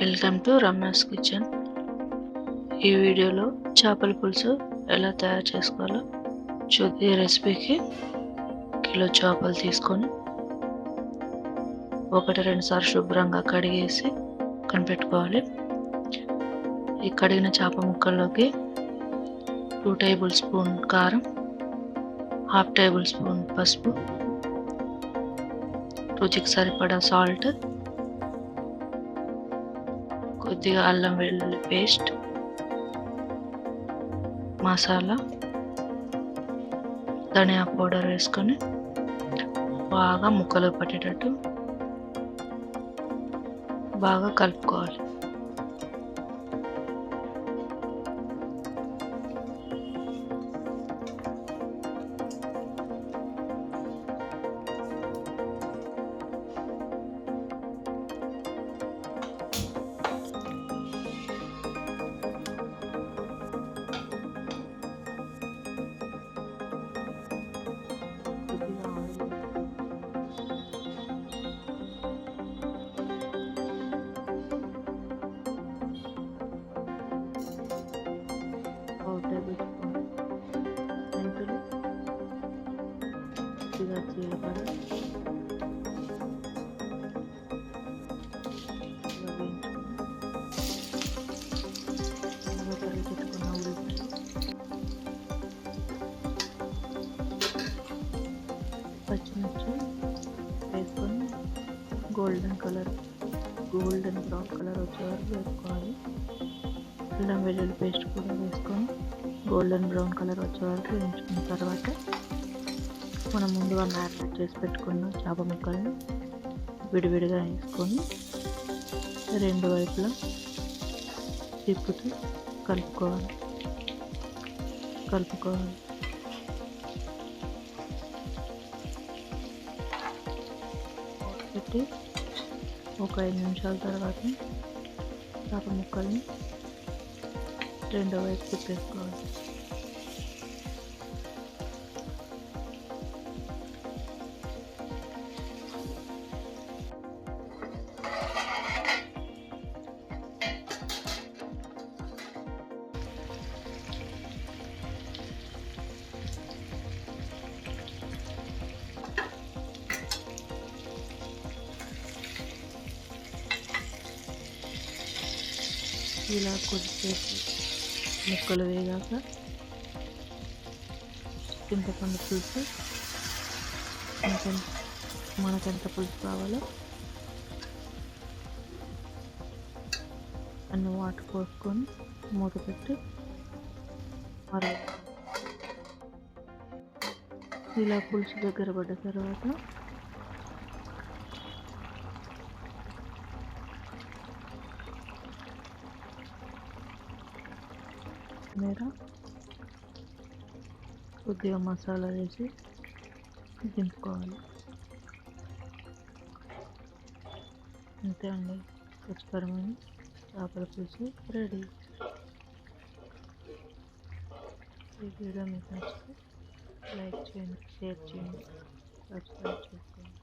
Welcome to Ramya's kitchen. ఈ వీడియోలో చేపల పులుసు ఎలా తయారు చేసుకోవాలో చూ ఈ రెసిపీకి. కిలో చేపలు తీసుకొని ఒకటి రెండు సార్లు శుభ్రంగా కడిగేసి కనిపెట్టుకోవాలి. ఈ కడిగిన చేప ముక్కల్లోకి టూ టేబుల్ స్పూన్ కారం హాఫ్ టేబుల్ స్పూన్ పసుపు రుచికి సరిపడా సాల్ట్ కొద్దిగా అల్లం వెల్లుల్లి పేస్ట్ మసాలా ధనియా పౌడర్ వేసుకొని బాగా ముక్కలు పట్టేటట్టు బాగా కలుపుకోవాలి. కొద్దిగా జీలకర్ర పచ్చిమిర్చి వేసుకొని golden colour golden brown colour వచ్చే వరకు వేసుకోవాలి అల్లం వెల్లుల్లి పేస్ట్ కూడా వేసుకొని గోల్డెన్ బ్రౌన్ కలర్ వచ్చే వరకు వేయించుకున్న తర్వాత మనం ముందుగా మ్యారినేట్ చేసి పెట్టుకున్న చేప ముక్కలను విడివిడిగా వేసుకొని రెండు వైపులా తిప్పుతూ కలుపుకోవాలి. కలుపుకోవాలి. పెట్టి ఒక ఐదు నిమిషాల తర్వాత చేప ముక్కల్ని రెండో వైపు తిప్పేసుకోవాలి. ఇలా కొద్దిసేపు ముక్కలు వేగాక చింతపండు పులుసు. కొంచెం ఎంత పులుసు కావాలో అన్ని వాటర్ పోసుకొని మూత పెట్టి మరో ఇలా పులుసు దగ్గర పడ్డ తర్వాత కొత్తిమీర కొద్దిగా మసాలా వేసి దింపుకోవాలి. అంతే అండి రుచికరమైన చేపల పులుసు రెడీ. ఈ వీడియో మీకు నచ్చితే లైక్ చేయండి షేర్ చేయండి సబ్స్క్రైబ్ చేసుకోండి.